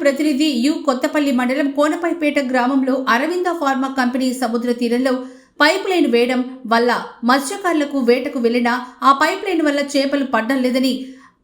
ప్రతినిధి యు కొత్తపల్లి మండలం కోనపైపేట గ్రామంలో అరవింద ఫార్మా కంపెనీ సముద్ర తీరంలో పైప్ లైన్ వేయడం వల్ల మత్స్యకారులకు వేటకు వెళ్ళినా ఆ పైప్ లైన్ వల్ల చేపలు పడ్డం లేదని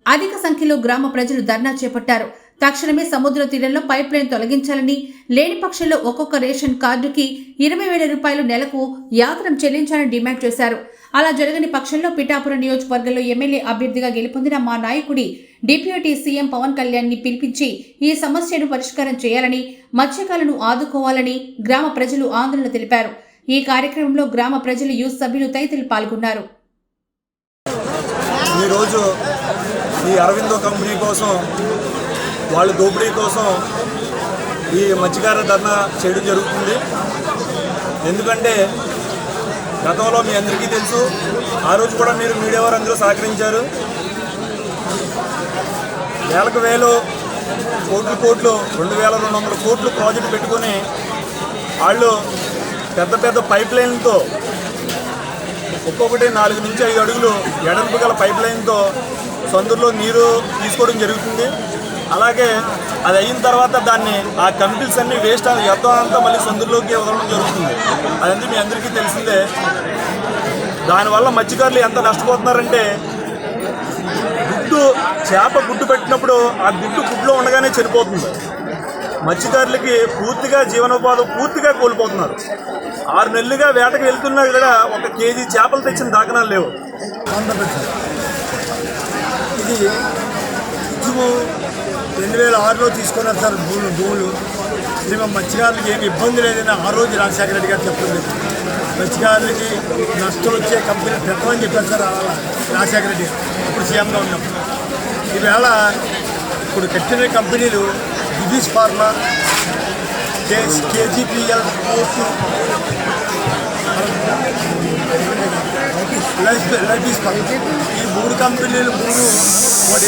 అధిక సంఖ్యలో గ్రామ ప్రజలు ధర్నా చేపట్టారు. తక్షణమే సముద్ర తీరంలో పైప్ లైన్ తొలగించాలని లేని పక్షంలో ఒక్కొక్క రేషన్ కార్డుకి ఇరవై వేల రూపాయలు నెలకు యాత్రం చెల్లించాలని డిమాండ్ చేశారు. అలా జరగని పక్షంలో పిఠాపురం నియోజకవర్గంలో ఎమ్మెల్యే అభ్యర్థిగా గెలుపొందిన మా నాయకుడి డిప్యూటీ సీఎం పవన్ కళ్యాణ్ని పిలిపించి ఈ సమస్యను పరిష్కారం చేయాలని మత్స్యకాలను ఆదుకోవాలని గ్రామ ప్రజలు ఆందోళన తెలిపారు. ఈ కార్యక్రమంలో గ్రామ ప్రజలు యూత్ సభ్యులు తదితరులు పాల్గొన్నారు. ఈరోజు ఈ అరవిందో కంపెనీ కోసం వాళ్ళ దోపిడీ కోసం ఈ మత్స్యకార ధర్నా చేయడం జరుగుతుంది. ఎందుకంటే గతంలో మీ అందరికీ తెలుసు. ఆ రోజు కూడా మీరు మీడియా వారు అందరూ సహకరించారు. వేలకు వేలు కోట్లు కోట్లు రెండు వేల రెండు వందల కోట్లు ప్రాజెక్ట్ పెట్టుకొని వాళ్ళు పెద్ద పెద్ద పైప్ లైన్తో ఒక్కొక్కటి నాలుగు నుంచి ఐదు అడుగులు ఎడంపు గల పైప్ లైన్తో సందులో నీరు తీసుకోవడం జరుగుతుంది. అలాగే అది అయిన తర్వాత దాన్ని ఆ కెమికల్స్ అన్ని వేస్ట్ వ్యర్థం అంతా మళ్ళీ సందులోకి వదలడం జరుగుతుంది. అదంతా మీ అందరికీ తెలిసిందే. దానివల్ల మత్స్యకారులు ఎంత నష్టపోతున్నారంటే గుడ్డు చేప గుడ్డు పెట్టినప్పుడు ఆ గుడ్డు గుడ్లో ఉండగానే చనిపోతుంది. మత్స్యకారులకి పూర్తిగా జీవనోపాధి పూర్తిగా కోల్పోతున్నారు. ఆరు నెలలుగా వేటకు వెళ్తున్నా కూడా ఒక కేజీ చేపలు తెచ్చిన దాఖనాలు లేవు. ఇది రెండు వేల ఆరులో తీసుకున్నారు సార్ భూములు భూములు. ఇది మా మత్స్యకారులకి ఏమి ఇబ్బంది లేదని ఆ రోజు రాజశేఖర రెడ్డి గారు చెప్తుంది మత్స్యకారులకి నష్టం వచ్చే కంపెనీ పెట్టమని చెప్పారు సార్ అలా రాజశేఖర రెడ్డి ఇప్పుడు సీఎంగా ఉన్నాం ఈవేళ ఇప్పుడు కట్టిన కంపెనీలు Divi's pharma K KGPL port life life ఈ మూడు కంపెనీలు మూడు